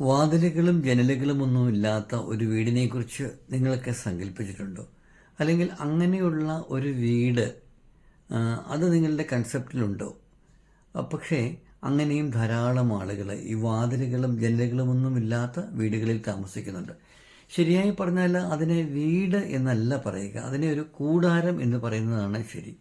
വാതിലുകളും ജനലുകളും ഒന്നും ഇല്ലാത്ത ഒരു വീടിനെക്കുറിച്ച് നിങ്ങളൊക്കെ സങ്കല്പിച്ചിട്ടുണ്ടോ? അല്ലെങ്കിൽ അങ്ങനെയുള്ള ഒരു വീട് അത് നിങ്ങളുടെ കൺസെപ്റ്റിലുണ്ടോ പക്ഷേ അങ്ങനെയും ധാരാളം ആളുകൾ ഈ വാതിലുകളും ജനലുകളും ഒന്നും ഇല്ലാത്ത വീടുകളിൽ താമസിക്കുന്നുണ്ട്. ശരിയായി പറഞ്ഞാൽ അതിനെ വീട് എന്നല്ല പറയുക അതിനെ ഒരു കൂടാരം എന്ന് പറയുന്നതാണ് ശരി.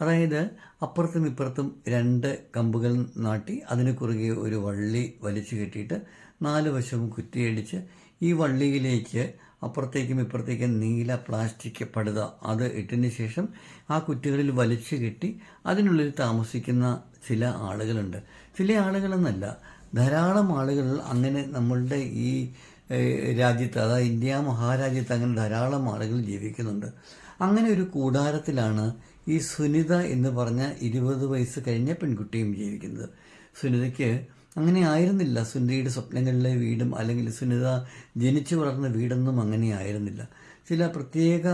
അതായത് അപ്പുറത്തും ഇപ്പുറത്തും രണ്ട് കമ്പുകൾ നാട്ടി അതിന് കുറുകെ ഒരു വള്ളി വലിച്ചു കെട്ടിയിട്ട് നാല് വശവും കുറ്റിയടിച്ച് ഈ വള്ളിയിലേക്ക് അപ്പുറത്തേക്കും ഇപ്പുറത്തേക്കും നീല പ്ലാസ്റ്റിക് പടുത അത് ഇട്ടതിന് ശേഷം ആ കുറ്റികളിൽ വലിച്ചു കെട്ടി അതിനുള്ളിൽ താമസിക്കുന്ന ചില ആളുകളുണ്ട്. ചില ആളുകളെന്നല്ല ധാരാളം ആളുകൾ അങ്ങനെ നമ്മളുടെ ഈ രാജ്യത്ത് അതായത് ഇന്ത്യ മഹാരാജ്യത്ത് അങ്ങനെ ധാരാളം ആളുകൾ ജീവിക്കുന്നുണ്ട്. അങ്ങനെ ഒരു കൂടാരത്തിലാണ് ഈ സുനിത എന്ന് പറഞ്ഞ ഇരുപത് വയസ്സ് കഴിഞ്ഞ പെൺകുട്ടിയും ജീവിക്കുന്നത്. സുനിതയ്ക്ക് അങ്ങനെ ആയിരുന്നില്ല. സുനിതയുടെ സ്വപ്നങ്ങളിലെ വീടും അല്ലെങ്കിൽ സുനിത ജനിച്ചു വളർന്ന വീടൊന്നും അങ്ങനെ ആയിരുന്നില്ല. ചില പ്രത്യേക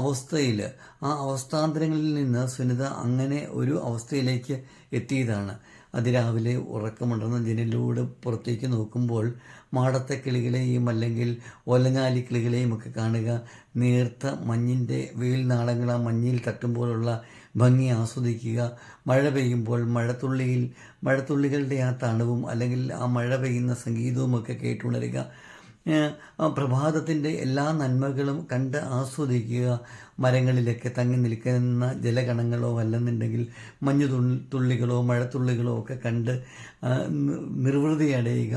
അവസ്ഥയിൽ ആ അവസ്ഥാന്തരങ്ങളിൽ നിന്ന് സുനിത അങ്ങനെ ഒരു അവസ്ഥയിലേക്ക് എത്തിയതാണ്. അതിരാവിലെ ഉറക്കമുണ്ടെന്ന ജനലിലൂടെ പുറത്തേക്ക് നോക്കുമ്പോൾ മാടത്തെ കിളികളെയും അല്ലെങ്കിൽ ഒലഞ്ഞാലി കിളികളെയും ഒക്കെ കാണുക. നേർത്ത മഞ്ഞിന്റെ വെയിൽ നാളങ്ങൾ ആ മഞ്ഞിൽ തട്ടുമ്പോഴുള്ള ഭംഗി ആസ്വദിക്കുക. മഴ പെയ്യുമ്പോൾ മഴത്തുള്ളിയിൽ മഴത്തുള്ളികളുടെ ആ തണുവും അല്ലെങ്കിൽ ആ മഴ പെയ്യുന്ന സംഗീതവും ഒക്കെ കേട്ടുണരുക പ്രഭാതത്തിന്റെ എല്ലാ നന്മകളും കണ്ട് ആസ്വദിക്കുക. മരങ്ങളിലൊക്കെ തങ്ങി നിൽക്കുന്ന ജലകണങ്ങളോ അല്ലെന്നുണ്ടെങ്കിൽ മഞ്ഞു തുള്ളി തുള്ളികളോ മഴത്തുള്ളികളോ ഒക്കെ കണ്ട് നിർവൃതി അടയുക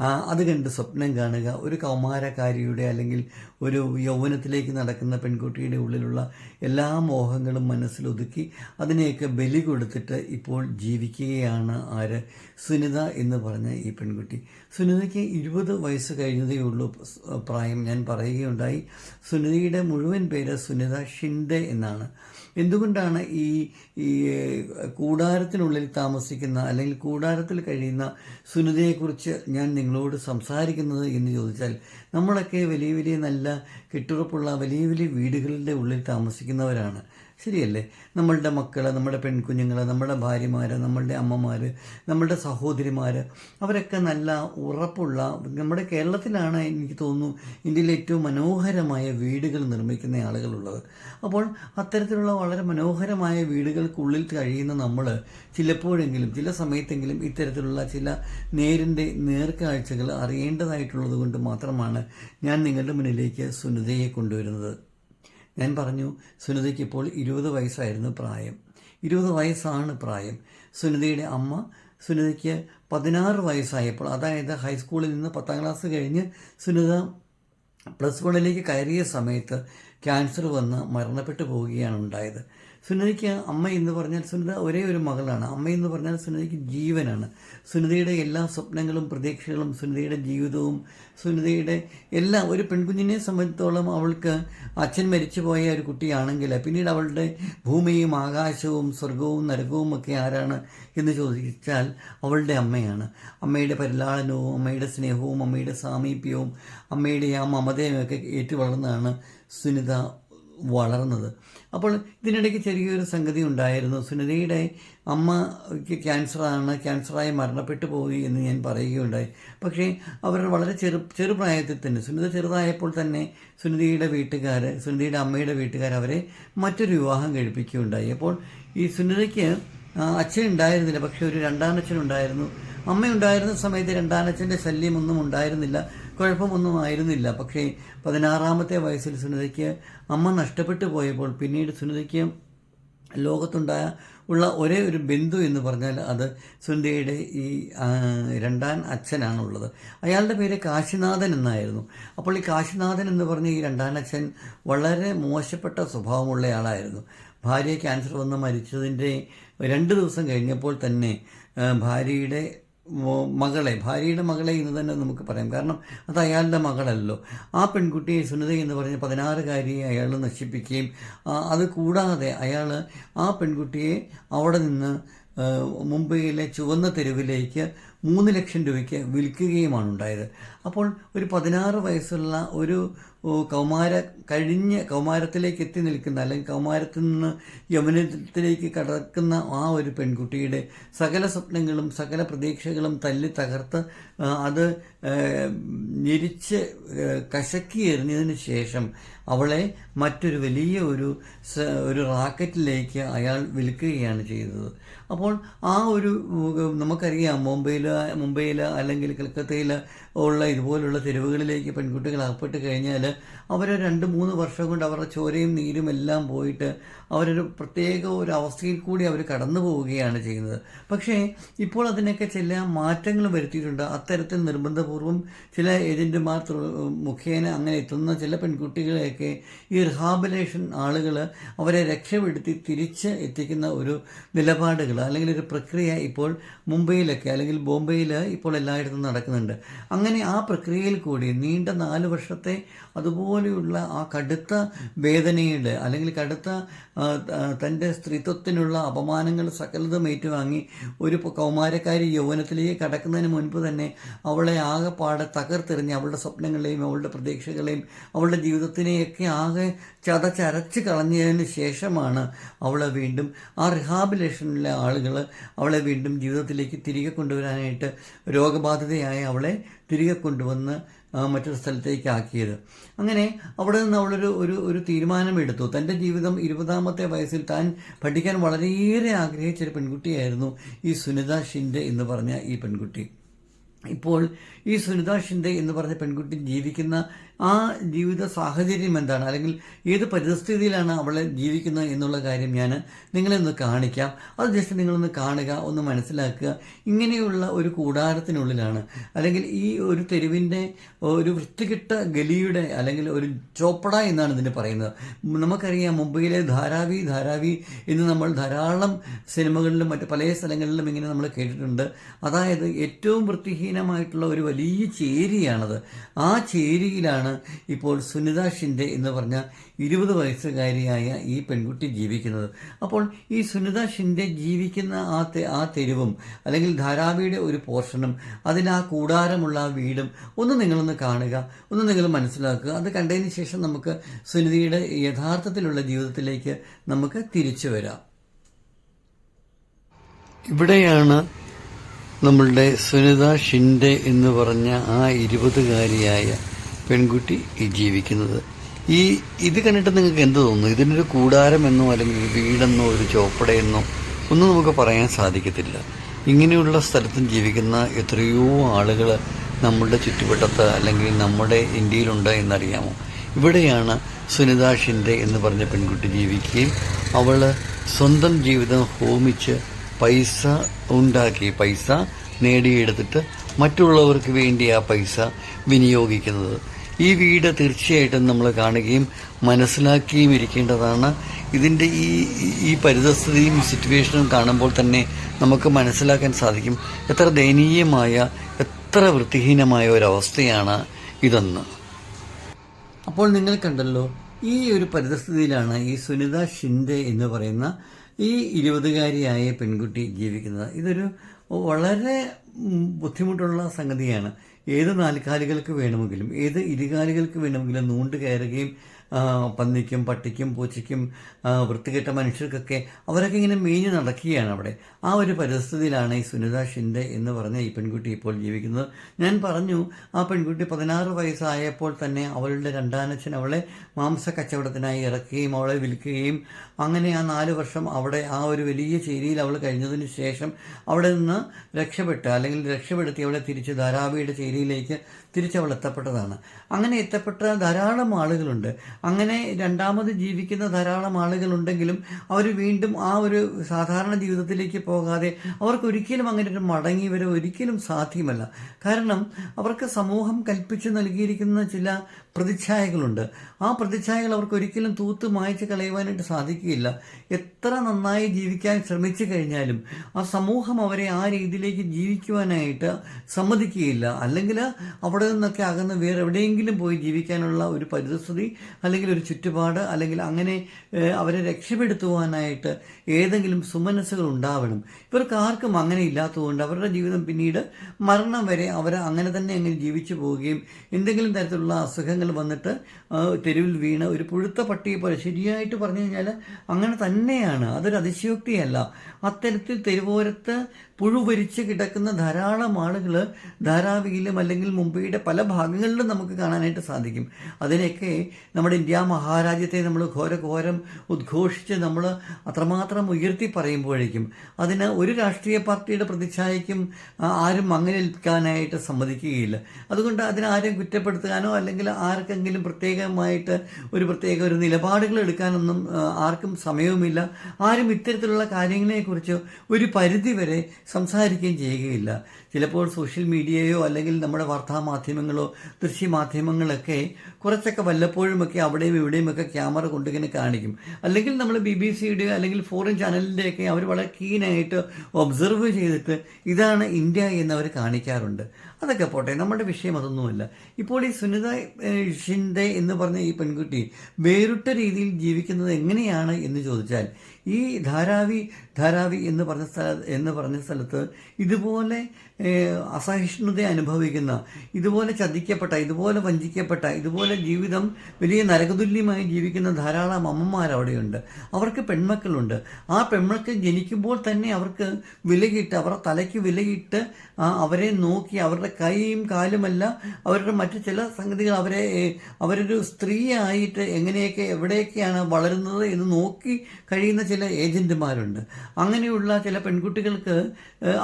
അത് കണ്ട് സ്വപ്നം കാണുക. ഒരു കൗമാരക്കാരിയുടെ അല്ലെങ്കിൽ ഒരു യൗവനത്തിലേക്ക് നടക്കുന്ന പെൺകുട്ടിയുടെ ഉള്ളിലുള്ള എല്ലാ മോഹങ്ങളും മനസ്സിലൊതുക്കി അതിനെയൊക്കെ ബലി കൊടുത്തിട്ട് ഇപ്പോൾ ജീവിക്കുകയാണ് ആര്? സുനിത എന്ന് പറഞ്ഞ ഈ പെൺകുട്ടി. സുനിതയ്ക്ക് ഇരുപത് വയസ്സ് കഴിഞ്ഞതേ ഉള്ളൂ. പ്രായം ഞാൻ പറയുകയുണ്ടായി. സുനിതയുടെ മുഴുവൻ പേര് സുനിത ഷിൻഡെ എന്നാണ്. എന്തുകൊണ്ടാണ് ഈ ഈ കൂടാരത്തിനുള്ളിൽ താമസിക്കുന്ന അല്ലെങ്കിൽ കൂടാരത്തിൽ കഴിയുന്ന സുനിതയെക്കുറിച്ച് ഞാൻ നിങ്ങളോട് സംസാരിക്കുന്നത് എന്ന് ചോദിച്ചാൽ നമ്മളൊക്കെ വലിയ വലിയ നല്ല കെട്ടുറപ്പുള്ള വലിയ വലിയ വീടുകളുടെ ഉള്ളിൽ താമസിക്കുന്നവരാണ്. ശരിയല്ലേ? നമ്മളുടെ മക്കളെ നമ്മുടെ പെൺകുഞ്ഞുങ്ങളെ നമ്മുടെ ഭാര്യമാർ നമ്മളുടെ അമ്മമാർ നമ്മളുടെ സഹോദരിമാർ അവരൊക്കെ നല്ല ഉറപ്പുള്ള നമ്മുടെ കേരളത്തിലാണ് എനിക്ക് തോന്നുന്നു ഇന്ത്യയിലെ ഏറ്റവും മനോഹരമായ വീടുകൾ നിർമ്മിക്കുന്ന ആളുകളുള്ളത്. അപ്പോൾ അത്തരത്തിലുള്ള വളരെ മനോഹരമായ വീടുകൾക്കുള്ളിൽ കഴിയുന്ന നമ്മൾ ചിലപ്പോഴെങ്കിലും ചില സമയത്തെങ്കിലും ഇത്തരത്തിലുള്ള ചില നേരിന്റെ നേർക്കാഴ്ചകൾ അറിയേണ്ടതായിട്ടുള്ളത് കൊണ്ട് മാത്രമാണ് ഞാൻ നിങ്ങളുടെ മുന്നിലേക്ക് സുനിതയെ കൊണ്ടുവരുന്നത്. ഞാൻ പറഞ്ഞു സുനിതയ്ക്ക് ഇപ്പോൾ ഇരുപത് വയസ്സായിരുന്നു പ്രായം. ഇരുപത് വയസ്സാണ് പ്രായം. സുനിതയുടെ അമ്മ സുനിതയ്ക്ക് പതിനാറ് വയസ്സായപ്പോൾ അതായത് ഹൈസ്കൂളിൽ നിന്ന് പത്താം ക്ലാസ് കഴിഞ്ഞ് സുനിത പ്ലസ് വണ്ണിലേക്ക് കയറിയ സമയത്ത് ക്യാൻസർ വന്ന് മരണപ്പെട്ടു പോവുകയാണ് ഉണ്ടായത്. സുനിതയ്ക്ക് അമ്മ എന്ന് പറഞ്ഞാൽ സുനിത ഒരേ ഒരു മകളാണ്. അമ്മ എന്ന് പറഞ്ഞാൽ സുനിതയ്ക്ക് ജീവനാണ്. സുനിതയുടെ എല്ലാ സ്വപ്നങ്ങളും പ്രതീക്ഷകളും സുനിതയുടെ ജീവിതവും സുനിതയുടെ എല്ലാ ഒരു പെൺകുഞ്ഞിനെ സംബന്ധിച്ചോളം അവൾക്ക് അച്ഛൻ മരിച്ചുപോയ ഒരു കുട്ടിയാണെങ്കിൽ പിന്നീട് അവളുടെ ഭൂമിയും ആകാശവും സ്വർഗവും നരകവും ഒക്കെ ആരാണ് എന്ന് ചോദിച്ചാൽ അവളുടെ അമ്മയാണ്. അമ്മയുടെ പരിലാളനവും അമ്മയുടെ സ്നേഹവും അമ്മയുടെ സാമീപ്യവും അമ്മയുടെ ആ മമതയും ഒക്കെ ഏറ്റു വളർന്നാണ് സുനിത വളർന്നത്. അപ്പോൾ ഇതിനിടയ്ക്ക് ചെറിയൊരു സംഗതി ഉണ്ടായിരുന്നു. സുനിതയുടെ അമ്മയ്ക്ക് ക്യാൻസറാണ്. ക്യാൻസറായി മരണപ്പെട്ടു പോയി എന്ന് ഞാൻ പറയുകയുണ്ടായി. പക്ഷേ അവർ വളരെ ചെറു ചെറുപ്രായത്തിൽ തന്നെ സുനിത ചെറുതായപ്പോൾ തന്നെ സുനിതയുടെ വീട്ടുകാർ സുനിതയുടെ അമ്മയുടെ വീട്ടുകാർ അവരെ മറ്റൊരു വിവാഹം കഴിപ്പിക്കുകയുണ്ടായി. അപ്പോൾ ഈ സുനിതയ്ക്ക് അച്ഛൻ ഉണ്ടായിരുന്നില്ല. പക്ഷേ ഒരു രണ്ടാനച്ഛൻ ഉണ്ടായിരുന്നു. അമ്മ ഉണ്ടായിരുന്ന സമയത്ത് രണ്ടാനച്ഛന്റെ ശല്യമൊന്നും ഉണ്ടായിരുന്നില്ല. കുഴപ്പമൊന്നും ആയിരുന്നില്ല പക്ഷേ പതിനാറാമത്തെ വയസ്സിൽ സുനിതയ്ക്ക് അമ്മ നഷ്ടപ്പെട്ടു പോയപ്പോൾ പിന്നീട് സുനിതയ്ക്ക് ലോകത്തുണ്ടായ ഉള്ള ഒരേ ഒരു ബന്ധു എന്ന് പറഞ്ഞാൽ അത് സുനിതയുടെ ഈ രണ്ടാം അച്ഛനാണുള്ളത്. അയാളുടെ പേര് കാശിനാഥൻ എന്നായിരുന്നു. അപ്പോൾ ഈ കാശിനാഥൻ എന്ന് പറഞ്ഞ ഈ രണ്ടാം അച്ഛൻ വളരെ മോശപ്പെട്ട സ്വഭാവമുള്ള ആളായിരുന്നു. ഭാര്യ ക്യാൻസർ വന്ന് മരിച്ചതിന്റെ രണ്ട് ദിവസം കഴിഞ്ഞപ്പോൾ തന്നെ ഭാര്യയുടെ മകളെ ഭാര്യയുടെ മകളെ എന്ന് തന്നെ നമുക്ക് പറയാം. കാരണം അത് അയാളുടെ മകളല്ലോ. ആ പെൺകുട്ടിയെ സുനിത എന്ന് പറഞ്ഞ പതിനാറുകാരിയെ അയാൾ നശിപ്പിക്കുകയും അത് കൂടാതെ അയാൾ ആ പെൺകുട്ടിയെ അവിടെ നിന്ന് മുംബൈയിലെ ചുവന്ന തെരുവിലേക്ക് മൂന്ന് ലക്ഷം രൂപയ്ക്ക് വിൽക്കുകയുമാണ് ഉണ്ടായത് അപ്പോൾ ഒരു പതിനാറ് വയസ്സുള്ള ഒരു കൗമാര കഴിഞ്ഞ് കൗമാരത്തിലേക്ക് എത്തി നിൽക്കുന്ന അല്ലെങ്കിൽ കൗമാരത്തിൽ നിന്ന് യൗവനത്തിലേക്ക് കടക്കുന്ന ആ ഒരു പെൺകുട്ടിയുടെ സകല സ്വപ്നങ്ങളും സകല പ്രതീക്ഷകളും തല്ലി തകർത്ത് അത് ഞെരിച്ച് കശക്കി എറിഞ്ഞതിന് ശേഷം അവളെ മറ്റൊരു വലിയ ഒരു ഒരു റാക്കറ്റിലേക്ക് അയാൾ വിൽക്കുകയാണ് ചെയ്തത്. അപ്പോൾ ആ ഒരു നമുക്കറിയാം മുംബൈയിൽ മുംബൈയിൽ അല്ലെങ്കിൽ കൽക്കത്തയിൽ ഉള്ള ഇതുപോലുള്ള തെരുവുകളിലേക്ക് പെൺകുട്ടികൾ അകപ്പെട്ട് കഴിഞ്ഞാൽ അവർ രണ്ട് മൂന്ന് വർഷം കൊണ്ട് അവരുടെ ചോരയും നീരും എല്ലാം പോയിട്ട് അവരൊരു പ്രത്യേക ഒരു അവസ്ഥയിൽ കൂടി അവർ കടന്നു പോവുകയാണ് ചെയ്യുന്നത്. പക്ഷേ ഇപ്പോൾ അതിനൊക്കെ ചില മാറ്റങ്ങൾ വരുത്തിയിട്ടുണ്ട്. അത്തരത്തിൽ നിർബന്ധപൂർവം ചില ഏജന്റുമാർ മുഖേന അങ്ങനെ എത്തുന്ന ചില പെൺകുട്ടികളെയൊക്കെ ഈ റിഹാബിലേഷൻ ആളുകൾ അവരെ രക്ഷപ്പെടുത്തി തിരിച്ച് എത്തിക്കുന്ന ഒരു നിലപാടുകൾ അല്ലെങ്കിൽ ഒരു പ്രക്രിയ ഇപ്പോൾ മുംബൈയിലൊക്കെ അല്ലെങ്കിൽ ബോംബെയിൽ ഇപ്പോൾ എല്ലായിടത്തും നടക്കുന്നുണ്ട്. അങ്ങനെ ആ പ്രക്രിയയിൽ കൂടി നീണ്ട നാല് വർഷത്തെ അതുപോലെയുള്ള ആ കടുത്ത വേദനയുടെ അല്ലെങ്കിൽ കടുത്ത തന്റെ സ്ത്രീത്വത്തിനുള്ള അപമാനങ്ങൾ സകലതും ഏറ്റുവാങ്ങി ഒരു കൗമാരക്കാരി യൗവനത്തിലേക്ക് കടക്കുന്നതിന് മുൻപ് തന്നെ അവളെ ആകെപ്പാടെ തകർത്തെറിഞ്ഞ് അവളുടെ സ്വപ്നങ്ങളെയും അവളുടെ പ്രതീക്ഷകളെയും അവളുടെ ജീവിതത്തിനെയൊക്കെ ആകെ ചതച്ചരച്ച് കളഞ്ഞതിന് ശേഷമാണ് അവളെ വീണ്ടും ആ റിഹാബിലേഷനിലെ ആളുകൾ അവളെ വീണ്ടും ജീവിതത്തിലേക്ക് തിരികെ കൊണ്ടുവരാനായിട്ട് രോഗബാധിതയായ അവളെ തിരികെ കൊണ്ടുവന്ന് മറ്റൊരു സ്ഥലത്തേക്ക് ആക്കിയത് അങ്ങനെ അവിടെ നിന്ന് അവളൊരു ഒരു ഒരു തീരുമാനമെടുത്തു. തന്റെ ജീവിതം ഇരുപതാമത്തെ വയസ്സിൽ താൻ പഠിക്കാൻ വളരെയേറെ ആഗ്രഹിച്ചൊരു പെൺകുട്ടിയായിരുന്നു ഈ സുനിത ഷിൻഡെ എന്ന് പറഞ്ഞ ഈ പെൺകുട്ടി. ഇപ്പോൾ ഈ സുനിത ഷിൻഡെ എന്ന് പറഞ്ഞ പെൺകുട്ടി ജീവിക്കുന്ന ആ ജീവിത സാഹചര്യം എന്താണ്? അല്ലെങ്കിൽ ഏത് പരിസ്ഥിതിയിലാണ് അവളെ ജീവിക്കുന്നത് എന്നുള്ള കാര്യം ഞാൻ നിങ്ങളെ ഒന്ന് കാണിക്കാം. അത് ജസ്റ്റ് നിങ്ങളൊന്ന് കാണുക ഒന്ന് മനസ്സിലാക്കുക. ഇങ്ങനെയുള്ള ഒരു കൂടാരത്തിനുള്ളിലാണ്. അല്ലെങ്കിൽ ഈ ഒരു തെരുവിന്റെ ഒരു വൃത്തികെട്ട ഗലിയുടെ അല്ലെങ്കിൽ ഒരു ചോപ്പട എന്നാണ് ഇതിന് പറയുന്നത്. നമുക്കറിയാം മുംബൈയിലെ ധാരാവി ധാരാവി എന്ന് നമ്മൾ ധാരാളം സിനിമകളിലും മറ്റ് പല സ്ഥലങ്ങളിലും ഇങ്ങനെ നമ്മൾ കേട്ടിട്ടുണ്ട്. അതായത് ഏറ്റവും വൃത്തിഹീനമായിട്ടുള്ള ഒരു വലിയ ചേരിയാണത്. ആ ചേരിയിലാണ് ഇപ്പോൾ സുനിത ഷിൻഡെ എന്ന് പറഞ്ഞ ഇരുപത് വയസ്സുകാരിയായ ഈ പെൺകുട്ടി ജീവിക്കുന്നത്. അപ്പോൾ ഈ സുനിത ഷിൻഡെ ജീവിക്കുന്ന ആ ആ തെരുവും അല്ലെങ്കിൽ ധാരാവിയുടെ ഒരു പോർഷനും അതിനാ ആ കൂടാരമുള്ള വീടും ഒന്ന് നിങ്ങളൊന്ന് കാണുക ഒന്ന് നിങ്ങൾ മനസ്സിലാക്കുക. അത് കണ്ടതിന് ശേഷം നമുക്ക് സുനിതയുടെ യഥാർത്ഥത്തിലുള്ള ജീവിതത്തിലേക്ക് നമുക്ക് തിരിച്ചു വരാം. ഇവിടെയാണ് നമ്മളുടെ സുനിത ഷിൻഡെ എന്ന് പറഞ്ഞ ആ ഇരുപതുകാരിയായ പെൺകുട്ടി ജീവിക്കുന്നത്. ഈ ഇത് കണ്ടിട്ട് നിങ്ങൾക്ക് എന്ത് തോന്നുന്നു? ഇതിനൊരു കൂടാരമെന്നോ അല്ലെങ്കിൽ വീടെന്നോ ഒരു ചോപ്പടയെന്നോ ഒന്നും നമുക്ക് പറയാൻ സാധിക്കത്തില്ല. ഇങ്ങനെയുള്ള സ്ഥലത്തും ജീവിക്കുന്ന എത്രയോ ആളുകൾ നമ്മളുടെ ചുറ്റുവട്ടത്ത് അല്ലെങ്കിൽ നമ്മുടെ ഇന്ത്യയിലുണ്ട് എന്നറിയാമോ? ഇവിടെയാണ് സുനിത ഷിൻഡെ എന്ന് പറഞ്ഞ പെൺകുട്ടി ജീവിക്കുകയും അവൾ സ്വന്തം ജീവിതം ഹോമിച്ച് പൈസ ഉണ്ടാക്കി പൈസ നേടിയെടുത്തിട്ട് മറ്റുള്ളവർക്ക് വേണ്ടി ആ പൈസ വിനിയോഗിക്കുന്നത്. ഈ വീട് തീർച്ചയായിട്ടും നമ്മൾ കാണുകയും മനസ്സിലാക്കിയും ഇരിക്കേണ്ടതാണ്. ഇതിന്റെ ഈ ഈ പരിതസ്ഥിതിയും സിറ്റുവേഷനും കാണുമ്പോൾ തന്നെ നമുക്ക് മനസ്സിലാക്കാൻ സാധിക്കും എത്ര ദയനീയമായ എത്ര വൃത്തിഹീനമായ ഒരവസ്ഥയാണ് ഇതെന്ന്. അപ്പോൾ നിങ്ങൾ കണ്ടല്ലോ ഈ ഒരു പരിതസ്ഥിതിയിലാണ് ഈ സുനിത ഷിൻഡെ എന്ന് പറയുന്ന ഈ ഇരുപതുകാരിയായ പെൺകുട്ടി ജീവിക്കുന്നത്. ഇതൊരു വളരെ ബുദ്ധിമുട്ടുള്ള സംഗതിയാണ്. ഏത് നാൽക്കാലികൾക്ക് വേണമെങ്കിലും ഏത് ഇരുകാലികൾക്ക് വേണമെങ്കിലും നൂണ്ട് കയറുകയും പന്നിക്കും പട്ടിക്കും പൂച്ചയ്ക്കും വൃത്തികെട്ട മനുഷ്യർക്കൊക്കെ അവരൊക്കെ ഇങ്ങനെ മേഞ്ഞ് നടക്കുകയാണ് അവിടെ. ആ ഒരു പരിസ്ഥിതിയിലാണ് ഈ സുനിത ഷിൻഡെ എന്ന് പറഞ്ഞ ഈ പെൺകുട്ടി ഇപ്പോൾ ജീവിക്കുന്നത്. ഞാൻ പറഞ്ഞു ആ പെൺകുട്ടി പതിനാറ് വയസ്സായപ്പോൾ തന്നെ അവളുടെ രണ്ടാനച്ഛൻ അവളെ മാംസ കച്ചവടത്തിനായി ഇറക്കുകയും അവളെ വിൽക്കുകയും അങ്ങനെ ആ നാല് വർഷം അവിടെ ആ ഒരു വലിയ ചേരിയിൽ അവൾ കഴിഞ്ഞതിന് ശേഷം അവിടെ നിന്ന് രക്ഷപ്പെട്ട് അല്ലെങ്കിൽ രക്ഷപ്പെടുത്തി അവളെ തിരിച്ച് ധാരാവിയുടെ ചേരിയിലേക്ക് തിരിച്ച് അവൾ എത്തപ്പെട്ടതാണ് അങ്ങനെ എത്തപ്പെട്ട ധാരാളം ആളുകളുണ്ട്. അങ്ങനെ രണ്ടാമത് ജീവിക്കുന്ന ധാരാളം ആളുകളുണ്ടെങ്കിലും അവർ വീണ്ടും ആ ഒരു സാധാരണ ജീവിതത്തിലേക്ക് പോകാതെ അവർക്ക് ഒരിക്കലും അങ്ങനെ ഒരു മടങ്ങി വരെ ഒരിക്കലും സാധ്യമല്ല. കാരണം അവർക്ക് സമൂഹം കൽപ്പിച്ചു നൽകിയിരിക്കുന്ന ചില പ്രതിച്ഛായകളുണ്ട്. ആ പ്രതിച്ഛായകൾ അവർക്ക് ഒരിക്കലും തൂത്ത് മായ്ച്ച് കളയുവാനായിട്ട് സാധിക്കുകയില്ല. എത്ര നന്നായി ജീവിക്കാൻ ശ്രമിച്ചു കഴിഞ്ഞാലും ആ സമൂഹം അവരെ ആ രീതിയിലേക്ക് ജീവിക്കുവാനായിട്ട് സമ്മതിക്കുകയില്ല. അല്ലെങ്കിൽ അവിടെ നിന്നൊക്കെ അകന്ന് വേറെ എവിടെയെങ്കിലും പോയി ജീവിക്കാനുള്ള ഒരു പരിതസ്ഥിതി അല്ലെങ്കിൽ ഒരു ചുറ്റുപാട് അല്ലെങ്കിൽ അങ്ങനെ അവരെ രക്ഷപ്പെടുത്തുവാനായിട്ട് ഏതെങ്കിലും സുമനസ്സുകൾ ഉണ്ടാവണം. ഇവർക്ക് ആർക്കും അങ്ങനെ ഇല്ലാത്തതുകൊണ്ട് അവരുടെ ജീവിതം പിന്നീട് മരണം വരെ അവർ അങ്ങനെ തന്നെ അങ്ങനെ ജീവിച്ചു പോവുകയും എന്തെങ്കിലും തരത്തിലുള്ള അസുഖങ്ങൾ വന്നിട്ട് തെരുവിൽ വീണ് ഒരു പുഴുത്ത പട്ടിയെ പോലെ ശരിയായിട്ട് പറഞ്ഞു കഴിഞ്ഞാൽ അങ്ങനെ തന്നെയാണ്. അതൊരു അതിശയോക്തിയല്ല. അത്തരത്തിൽ തെരുവോരത്ത് പുഴുവരിച്ച് കിടക്കുന്ന ധാരാളം ആളുകൾ ധാരാവിയിലും അല്ലെങ്കിൽ മുംബൈയുടെ പല ഭാഗങ്ങളിലും നമുക്ക് കാണാനായിട്ട് സാധിക്കും. അതിനെയൊക്കെ നമ്മുടെ ഇന്ത്യ മഹാരാജ്യത്തെ നമ്മൾ ഘോരഘോരം ഉദ്ഘോഷിച്ച് നമ്മൾ അത്രമാത്രം ഉയർത്തി പറയുമ്പോഴേക്കും അതിന് ഒരു രാഷ്ട്രീയ പാർട്ടിയുടെ പ്രതിച്ഛായയ്ക്കും ആരും അങ്ങനെ നിൽക്കാനായിട്ട് സമ്മതിക്കുകയില്ല. അതുകൊണ്ട് അതിനാരും കുറ്റപ്പെടുത്താനോ അല്ലെങ്കിൽ ആർക്കെങ്കിലും പ്രത്യേകമായിട്ട് ഒരു പ്രത്യേക ഒരു നിലപാടുകൾ എടുക്കാനൊന്നും ആർക്കും സമയവുമില്ല. ആരും ഇത്തരത്തിലുള്ള കാര്യങ്ങളെക്കുറിച്ച് ഒരു പരിധി വരെ സംസാരിക്കുകയും ചെയ്യുകയില്ല. ചിലപ്പോൾ സോഷ്യൽ മീഡിയയോ അല്ലെങ്കിൽ നമ്മുടെ വാർത്താമാധ്യമങ്ങളോ ദൃശ്യമാധ്യമങ്ങളൊക്കെ കുറച്ചൊക്കെ വല്ലപ്പോഴുമൊക്കെ അവിടെയും ഇവിടെയുമൊക്കെ ക്യാമറ കൊണ്ടിങ്ങനെ കാണിക്കും. അല്ലെങ്കിൽ നമ്മൾ ബി ബി സിയുടെ അല്ലെങ്കിൽ ഫോറിൻ ചാനലിന്റെയൊക്കെ അവർ വളരെ കീനായിട്ട് ഒബ്സർവ് ചെയ്തിട്ട് ഇതാണ് ഇന്ത്യ എന്നവർ കാണിക്കാറുണ്ട്. അതൊക്കെ പോട്ടെ നമ്മുടെ വിഷയം അതൊന്നുമല്ല. ഇപ്പോൾ ഈ സുനിത ഷിൻഡെ എന്ന് പറഞ്ഞ ഈ പെൺകുട്ടി വേറിട്ട രീതിയിൽ ജീവിക്കുന്നത് എങ്ങനെയാണ് എന്ന് ചോദിച്ചാൽ ഈ ധാരാവി ധാരാവി എന്ന് പറഞ്ഞ സ്ഥല എന്ന് പറഞ്ഞ സ്ഥലത്ത് ഇതുപോലെ അസഹിഷ്ണുത അനുഭവിക്കുന്ന ഇതുപോലെ ചതിക്കപ്പെട്ട ഇതുപോലെ വഞ്ചിക്കപ്പെട്ട ഇതുപോലെ ജീവിതം വലിയ നരകതുല്യമായി ജീവിക്കുന്ന ധാരാളം അമ്മമാർ അവിടെയുണ്ട് അവർക്ക് പെൺമക്കളുണ്ട്. ആ പെൺമക്കൾ ജനിക്കുമ്പോൾ തന്നെ അവർക്ക് വിലയിട്ട് അവരുടെ തലയ്ക്ക് വിലയിട്ട് അവരെ നോക്കി അവരുടെ കൈയും കാലുമല്ല അവരുടെ മറ്റു ചില സംഗതികൾ അവരെ അവരൊരു സ്ത്രീ ആയിട്ട് എങ്ങനെയൊക്കെ എവിടെയൊക്കെയാണ് വളരുന്നത് എന്ന് നോക്കി കഴിയുന്ന ചില ഏജന്റുമാരുണ്ട്. അങ്ങനെയുള്ള ചില പെൺകുട്ടികൾക്ക്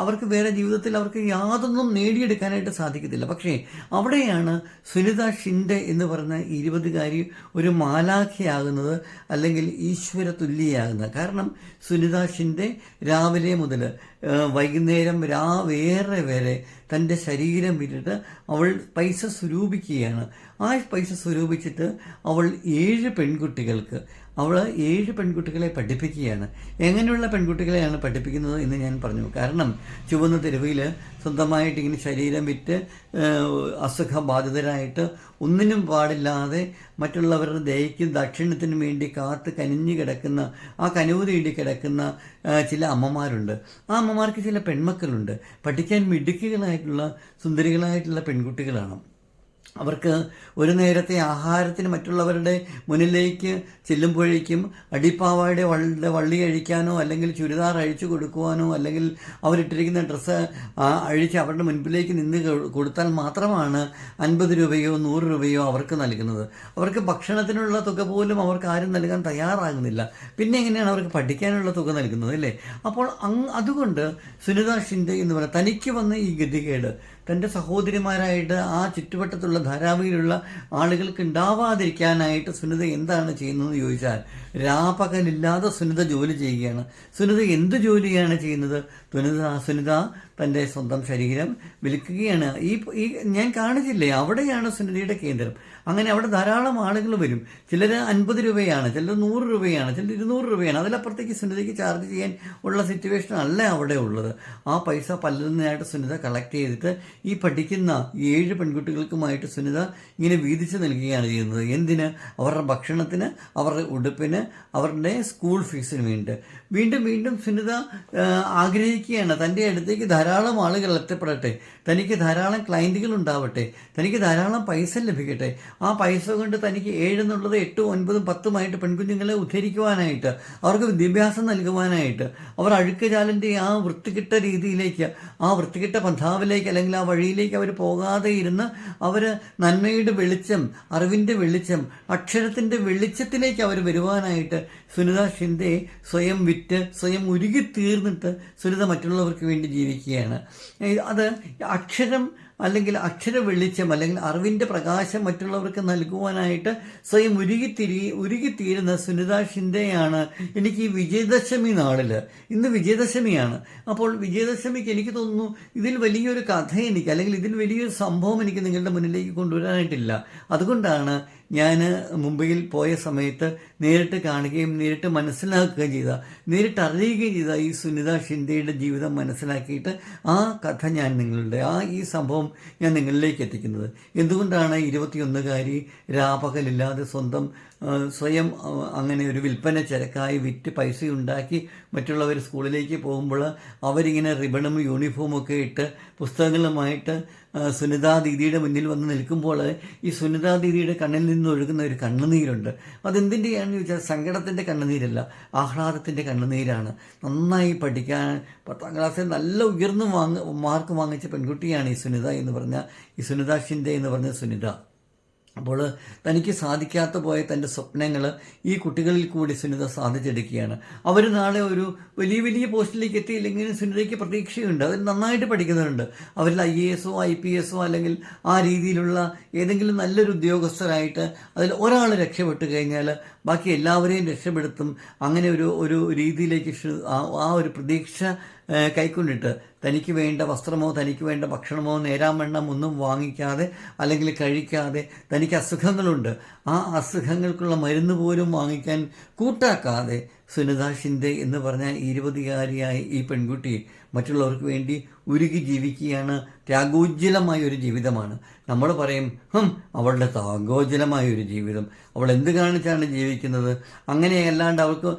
അവർക്ക് വേറെ ജീവിതത്തിൽ അവർക്ക് യാതൊന്നും നേടിയെടുക്കാനായിട്ട് സാധിക്കത്തില്ല. പക്ഷേ അവിടെയാണ് സുനിത ഷിൻഡെ എന്ന് പറയുന്ന ഇരുപതുകാരി ഒരു മാലാഖയാകുന്നത് അല്ലെങ്കിൽ ഈശ്വര തുല്യയാകുന്നത് കാരണം സുനിത ഷിൻഡെ രാവിലെ മുതൽ വൈകുന്നേരം രാവേറെ വരെ തന്റെ ശരീരം വിട്ടിട്ട് അവൾ പൈസ സ്വരൂപിക്കുകയാണ്. ആ പൈസ സ്വരൂപിച്ചിട്ട് അവൾ ഏഴ് പെൺകുട്ടികൾക്ക് അവൾ ഏഴ് പെൺകുട്ടികളെ പഠിപ്പിക്കുകയാണ്. എങ്ങനെയുള്ള പെൺകുട്ടികളെയാണ് പഠിപ്പിക്കുന്നത് എന്ന് ഞാൻ പറഞ്ഞു. കാരണം ചുവന്ന തെരുവിൽ സ്വന്തമായിട്ട് ഇങ്ങനെ ശരീരം വിറ്റ് അസുഖബാധിതരായിട്ട് ഒന്നിനും പാടില്ലാതെ മറ്റുള്ളവരുടെ ദയയ്ക്കും ദക്ഷിണത്തിനും വേണ്ടി കാത്ത് കനിഞ്ഞു കിടക്കുന്ന ആ കനവ് തേടി കിടക്കുന്ന ചില അമ്മമാരുണ്ട്. ആ അമ്മമാർക്ക് ചില പെൺമക്കളുണ്ട്. പഠിക്കാൻ മിടുക്കികളായിട്ടുള്ള സുന്ദരികളായിട്ടുള്ള പെൺകുട്ടികളാണ്. അവർക്ക് ഒരു നേരത്തെ ആഹാരത്തിന് മറ്റുള്ളവരുടെ മുന്നിലേക്ക് ചെല്ലുമ്പോഴേക്കും അടിപ്പാവായുടെ വള്ളിയുടെ വള്ളി അഴിക്കാനോ അല്ലെങ്കിൽ ചുരിദാർ അഴിച്ചു കൊടുക്കുവാനോ അല്ലെങ്കിൽ അവരിട്ടിരിക്കുന്ന ഡ്രസ്സ് അഴിച്ച് അവരുടെ മുൻപിലേക്ക് നിന്ന് കൊടുത്താൽ മാത്രമാണ് അൻപത് രൂപയോ നൂറ് രൂപയോ അവർക്ക് നൽകുന്നത്. അവർക്ക് ഭക്ഷണത്തിനുള്ള തുക പോലും അവർക്ക് ആരും നൽകാൻ തയ്യാറാകുന്നില്ല. പിന്നെ എങ്ങനെയാണ് അവർക്ക് പഠിക്കാനുള്ള തുക നൽകുന്നത് അല്ലേ? അപ്പോൾ അതുകൊണ്ട് സുനിത ഷിൻഡെ എന്ന് പറയുന്നത് തനിക്ക് വന്ന ഈ ഗതികേട് തന്റെ സഹോദരിമാരായിട്ട് ആ ചുറ്റുവട്ടത്തുള്ള ധാരാവിയിലുള്ള ആളുകൾക്ക് ഉണ്ടാവാതിരിക്കാനായിട്ട് സുനിത എന്താണ് ചെയ്യുന്നതെന്ന് ചോദിച്ചാൽ രാപകലില്ലാതെ സുനിത ജോലി ചെയ്യുകയാണ്. സുനിത എന്ത് ജോലിയാണ് ചെയ്യുന്നത്? സുനിത സുനിത തന്റെ സ്വന്തം ശരീരം വിൽക്കുകയാണ്. ഈ ഈ ഞാൻ കാണിച്ചില്ലേ അവിടെയാണ് സുനിതയുടെ കേന്ദ്രം. അങ്ങനെ അവിടെ ധാരാളം ആളുകൾ വരും. ചിലർ അൻപത് രൂപയാണ് ചിലർ നൂറ് രൂപയാണ് ചിലർ ഇരുന്നൂറ് രൂപയാണ്. അതിലപ്പുറത്തേക്ക് സുനിതയ്ക്ക് ചാർജ് ചെയ്യാൻ ഉള്ള സിറ്റുവേഷൻ അല്ല അവിടെ ഉള്ളത്. ആ പൈസ പലതിനായിട്ട് സുനിത കളക്ട് ചെയ്തിട്ട് ഈ പഠിക്കുന്ന ഏഴ് പെൺകുട്ടികൾക്കുമായിട്ട് സുനിത ഇങ്ങനെ വീതിച്ച് നൽകുകയാണ് ചെയ്യുന്നത്. എന്തിന്? അവരുടെ ഭക്ഷണത്തിന് അവരുടെ ഉടുപ്പിന് അവരുടെ സ്കൂൾ ഫീസിന് വേണ്ടി വീണ്ടും വീണ്ടും സുനിത ആഗ്രഹിക്കുകയാണ്. തന്റെ അടുത്തേക്ക് ധാരാളം ആളുകൾ എത്തപ്പെടട്ടെ. തനിക്ക് ധാരാളം ക്ലയന്റുകൾ ഉണ്ടാവട്ടെ. തനിക്ക് ധാരാളം പൈസ ലഭിക്കട്ടെ. ആ പൈസ കൊണ്ട് തനിക്ക് ഏഴെന്നുള്ളത് എട്ടും ഒൻപതും പത്തുമായിട്ട് പെൺകുഞ്ഞുങ്ങളെ ഉദ്ധരിക്കുവാനായിട്ട് അവർക്ക് വിദ്യാഭ്യാസം നൽകുവാനായിട്ട് അവർ അഴുക്കുചാലിന്റെ ആ വൃത്തികെട്ട രീതിയിലേക്ക് ആ വൃത്തികെട്ട പന്ഥാവിലേക്ക് അല്ലെങ്കിൽ ആ വഴിയിലേക്ക് അവർ പോകാതെ ഇരുന്ന് അവർ നന്മയുടെ വെളിച്ചം അറിവിന്റെ വെളിച്ചം അക്ഷരത്തിന്റെ വെളിച്ചത്തിലേക്ക് അവർ വരുവാനായിട്ട് സുനിത ഷിൻഡെ സ്വയം വിറ്റ്. സ്വയം ഉരുകി തീർന്നിട്ട് സുനിത മറ്റുള്ളവർക്ക് വേണ്ടി ജീവിക്കുകയാണ്. അത് അക്ഷരം അല്ലെങ്കിൽ അക്ഷര വെളിച്ചം അല്ലെങ്കിൽ അറിവിന്റെ പ്രകാശം മറ്റുള്ളവർക്ക് നൽകുവാനായിട്ട് സ്വയം ഉരുകിത്തിരി ഉരുകിത്തീരുന്ന സുനിത ഷിൻഡെയാണ് എനിക്ക് ഈ വിജയദശമി നാളിൽ ഇന്ന് വിജയദശമിയാണ്. അപ്പോൾ വിജയദശമിക്ക് എനിക്ക് തോന്നുന്നു ഇതിൽ വലിയൊരു കഥ എനിക്ക് അല്ലെങ്കിൽ ഇതിൽ വലിയൊരു സംഭവം എനിക്ക് നിങ്ങളുടെ മുന്നിലേക്ക് കൊണ്ടുവരാനായിട്ടില്ല. അതുകൊണ്ടാണ് ഞാൻ മുംബൈയിൽ പോയ സമയത്ത് നേരിട്ട് കാണുകയും നേരിട്ട് മനസ്സിലാക്കുകയും ചെയ്ത നേരിട്ട് അറിയുകയും ചെയ്ത ഈ സുനിത ഷിൻഡെയുടെ ജീവിതം മനസ്സിലാക്കിയിട്ട് ആ കഥ ഞാൻ നിങ്ങളുടെ ആ ഈ സംഭവം ഞാൻ നിങ്ങളിലേക്ക് എത്തിക്കുന്നത്. എന്തുകൊണ്ടാണ് ഇരുപത്തിയൊന്നുകാരി രാപകലില്ലാതെ സ്വന്തം സ്വയം അങ്ങനെ ഒരു വിൽപ്പന ചരക്കായി വിറ്റ് പൈസ ഉണ്ടാക്കി മറ്റുള്ളവർ സ്കൂളിലേക്ക് പോകുമ്പോൾ അവരിങ്ങനെ റിബണും യൂണിഫോമൊക്കെ ഇട്ട് പുസ്തകങ്ങളുമായിട്ട് സുനിതാ ദീദിയുടെ മുന്നിൽ വന്ന് നിൽക്കുമ്പോൾ ഈ സുനിതാ ദീദിയുടെ കണ്ണിൽ നിന്ന് ഒഴുകുന്ന ഒരു കണ്ണുനീരുണ്ട്. അതെന്തിന്റെയാണെന്ന് ചോദിച്ചാൽ സങ്കടത്തിന്റെ കണ്ണുനീരല്ല ആഹ്ലാദത്തിന്റെ കണ്ണുനീരാണ്. നന്നായി പഠിക്കാൻ പത്താം ക്ലാസ്സിൽ നല്ല ഉയർന്നു വാങ്ങ മാർക്ക് വാങ്ങിച്ച പെൺകുട്ടിയാണ് ഈ സുനിത എന്ന് പറഞ്ഞ ഈ സുനിതാ ഷിൻഡെ എന്ന് പറഞ്ഞ സുനിത. അപ്പോൾ തനിക്ക് സാധിക്കാത്ത പോയ തന്റെ സ്വപ്നങ്ങൾ ഈ കുട്ടികളിൽ കൂടി സുനിത സാധിച്ചെടുക്കുകയാണ്. അവർ നാളെ ഒരു വലിയ വലിയ പോസ്റ്റിലേക്ക് എത്തിയില്ലെങ്കിലും സുനിതയ്ക്ക് പ്രതീക്ഷയുണ്ട്. അവർ നന്നായിട്ട് പഠിക്കുന്നുണ്ട് അവരിൽ ഐ എ എസോ ഐ പി എസോ അല്ലെങ്കിൽ ആ രീതിയിലുള്ള ഏതെങ്കിലും നല്ലൊരു ഉദ്യോഗസ്ഥരായിട്ട് അതിൽ ഒരാൾ രക്ഷപ്പെട്ട് കഴിഞ്ഞാൽ ബാക്കി എല്ലാവരെയും രക്ഷപ്പെടുത്തും. അങ്ങനെ ഒരു ഒരു രീതിയിലേക്ക് ആ ഒരു പ്രതീക്ഷ കൈക്കൊണ്ടിട്ട് തനിക്ക് വേണ്ട വസ്ത്രമോ തനിക്ക് വേണ്ട ഭക്ഷണമോ നേരാമെണ്ണം ഒന്നും വാങ്ങിക്കാതെ അല്ലെങ്കിൽ കഴിക്കാതെ തനിക്ക് അസുഖങ്ങളുണ്ട്. ആ അസുഖങ്ങൾക്കുള്ള മരുന്ന് പോലും വാങ്ങിക്കാൻ കൂട്ടാക്കാതെ സുനിത ഷിൻഡെ എന്ന് പറഞ്ഞ ഇരുപതുകാരിയായ ഈ പെൺകുട്ടി മറ്റുള്ളവർക്ക് വേണ്ടി ഉരുകി ജീവിക്കുകയാണ്. ത്യാഗോജ്വലമായ ഒരു ജീവിതമാണ്. നമ്മൾ പറയും ഹും അവളുടെ ത്യാഗോജ്വലമായ ഒരു ജീവിതം. അവൾ എന്ത് കാണിച്ചാണ് ജീവിക്കുന്നത് അങ്ങനെയല്ലാണ്ട് അവൾക്ക്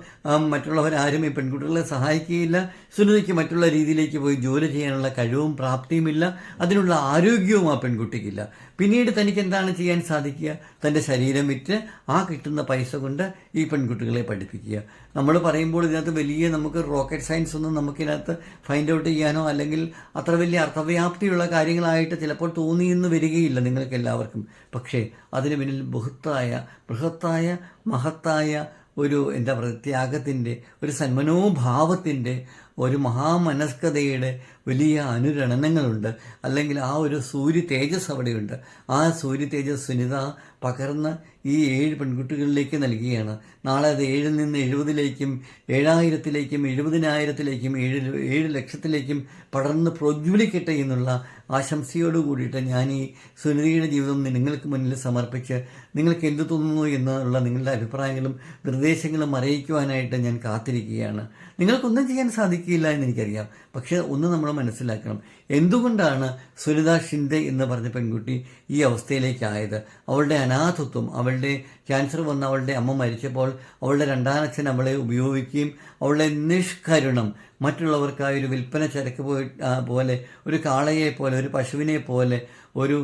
മറ്റുള്ളവരാരും ഈ പെൺകുട്ടികളെ സഹായിക്കുകയില്ല. സുനിതയ്ക്ക് മറ്റുള്ള രീതിയിലേക്ക് പോയി ജോലി ചെയ്യാനുള്ള കഴിവും പ്രാപ്തിയുമില്ല അതിനുള്ള ആരോഗ്യവും ആ പെൺകുട്ടിക്കില്ല. പിന്നീട് തനിക്ക് എന്താണ് ചെയ്യാൻ സാധിക്കുക? തന്റെ ശരീരം വിറ്റ് ആ കിട്ടുന്ന പൈസ കൊണ്ട് ഈ പെൺകുട്ടികളെ പഠിപ്പിക്കുക. നമ്മൾ പറയുമ്പോൾ ഇതിനകത്ത് വലിയ നമുക്ക് റോക്കറ്റ് സയൻസ് ഒന്നും നമുക്കിതിനകത്ത് ഫൈൻഡ് ഔട്ട് ചെയ്യാനോ അല്ലെങ്കിൽ അത്ര വലിയ അർത്ഥവ്യാപ്തിയുള്ള കാര്യങ്ങളായിട്ട് ചിലപ്പോൾ തോന്നിയെന്ന് വരികയില്ല നിങ്ങൾക്ക് എല്ലാവർക്കും പക്ഷേ അതിന് പിന്നിൽ ബഹുത്തായ ബൃഹത്തായ മഹത്തായ ഒരു എന്താ പറയുക ത്യാഗത്തിന്റെ ഒരു സന്മനോഭാവത്തിന്റെ ഒരു മഹാമനസ്കതയുടെ വലിയ അനുരണനങ്ങളുണ്ട്. അല്ലെങ്കിൽ ആ ഒരു സൂര്യ തേജസ് അവിടെയുണ്ട്. ആ സൂര്യ തേജസ് സുനിത പകർന്ന് ഈ ഏഴ് പെൺകുട്ടികളിലേക്ക് നൽകുകയാണ്. നാളെ അത് ഏഴിൽ നിന്ന് എഴുപതിലേക്കും ഏഴായിരത്തിലേക്കും എഴുപതിനായിരത്തിലേക്കും ഏഴ് ഏഴ് ലക്ഷത്തിലേക്കും പടർന്ന് പ്രജ്വലിക്കട്ടെ എന്നുള്ള ആശംസയോട് കൂടിയിട്ട് ഞാൻ ഈ സുനിതയുടെ ജീവിതം നിങ്ങൾക്ക് മുന്നിൽ സമർപ്പിച്ച് നിങ്ങൾക്ക് എന്ത് തോന്നുന്നു എന്നുള്ള നിങ്ങളുടെ അഭിപ്രായങ്ങളും നിർദ്ദേശങ്ങളും അറിയിക്കുവാനായിട്ട് ഞാൻ കാത്തിരിക്കുകയാണ്. നിങ്ങൾക്കൊന്നും ചെയ്യാൻ സാധിക്കില്ല എന്ന് എനിക്കറിയാം. പക്ഷേ ഒന്ന് നമ്മൾ മനസ്സിലാക്കണം. എന്തുകൊണ്ടാണ് സുനിത ഷിൻഡെ എന്ന് പറഞ്ഞ പെൺകുട്ടി ഈ അവസ്ഥയിലേക്കായത്? അവളുടെ അനാഥത്വം അവളുടെ ക്യാൻസർ വന്ന അവളുടെ അമ്മ മരിച്ചപ്പോൾ അവളുടെ രണ്ടാനച്ഛൻ അവളെ ഉപയോഗിക്കുകയും അവളുടെ നിഷ്കരുണം മറ്റുള്ളവർക്കായി ഒരു വിൽപ്പന ചരക്ക് പോയി പോലെ ഒരു കാളയെ പോലെ ഒരു പശുവിനെ പോലെ ഒരു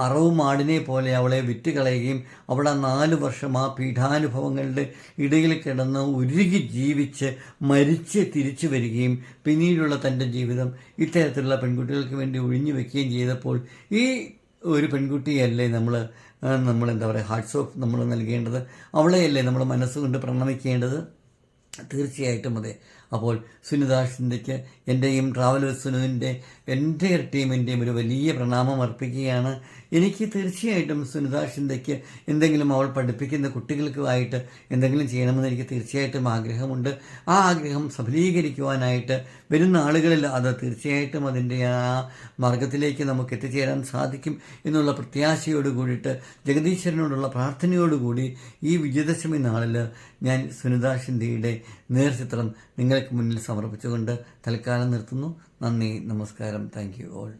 അറവുമാടിനെ അറവ് മാടിനെ പോലെ അവളെ വിറ്റ് കളയുകയും അവളെ നാല് വർഷം ആ പീഠാനുഭവങ്ങളുടെ ഇടയിൽ കിടന്ന് ഉരുകി ജീവിച്ച് മരിച്ച് തിരിച്ചു വരികയും പിന്നീടുള്ള തന്റെ ജീവിതം ഇത്തരത്തിലുള്ള പെൺകുട്ടികൾക്ക് വേണ്ടി ഒഴിഞ്ഞു വെക്കുകയും ചെയ്തപ്പോൾ ഈ ഒരു പെൺകുട്ടിയല്ലേ നമ്മൾ നമ്മൾ എന്താ പറയുക ഹാർട്ട്സ് ഓഫ് നമ്മൾ നൽകേണ്ടത് അവളെയല്ലേ നമ്മൾ മനസ്സുകൊണ്ട് പ്രണമിക്കേണ്ടത്? തീർച്ചയായിട്ടും അതെ. അപ്പോൾ സുനിതാ ഷിൻഡയ്ക്ക് എന്റെയും ട്രാവൽ സുനിതിന്റെ എന്റെ ടീമിന്റെയും ഒരു വലിയ പ്രണാമം അർപ്പിക്കുകയാണ്. എനിക്ക് തീർച്ചയായിട്ടും സുനിതാ ഷിൻഡയ്ക്ക് എന്തെങ്കിലും അവൾ പഠിപ്പിക്കുന്ന കുട്ടികൾക്കുമായിട്ട് എന്തെങ്കിലും ചെയ്യണമെന്ന് എനിക്ക് തീർച്ചയായിട്ടും ആഗ്രഹമുണ്ട്. ആ ആഗ്രഹം സഫലീകരിക്കുവാനായിട്ട് വരുന്ന ആളുകളിൽ അത് തീർച്ചയായിട്ടും അതിന്റെ ആ മാർഗത്തിലേക്ക് നമുക്ക് എത്തിച്ചേരാൻ സാധിക്കും എന്നുള്ള പ്രത്യാശയോട് കൂടിയിട്ട് ജഗദീശ്വരനോടുള്ള പ്രാർത്ഥനയോടുകൂടി ഈ വിജയദശമി നാളിൽ ഞാൻ സുനിതാ ഷിൻഡയുടെ നേർചിത്രം നിങ്ങൾക്ക് മുന്നിൽ സമർപ്പിച്ചുകൊണ്ട് തൽക്കാലം നിർത്തുന്നു. നന്ദി നമസ്കാരം. Thank you all.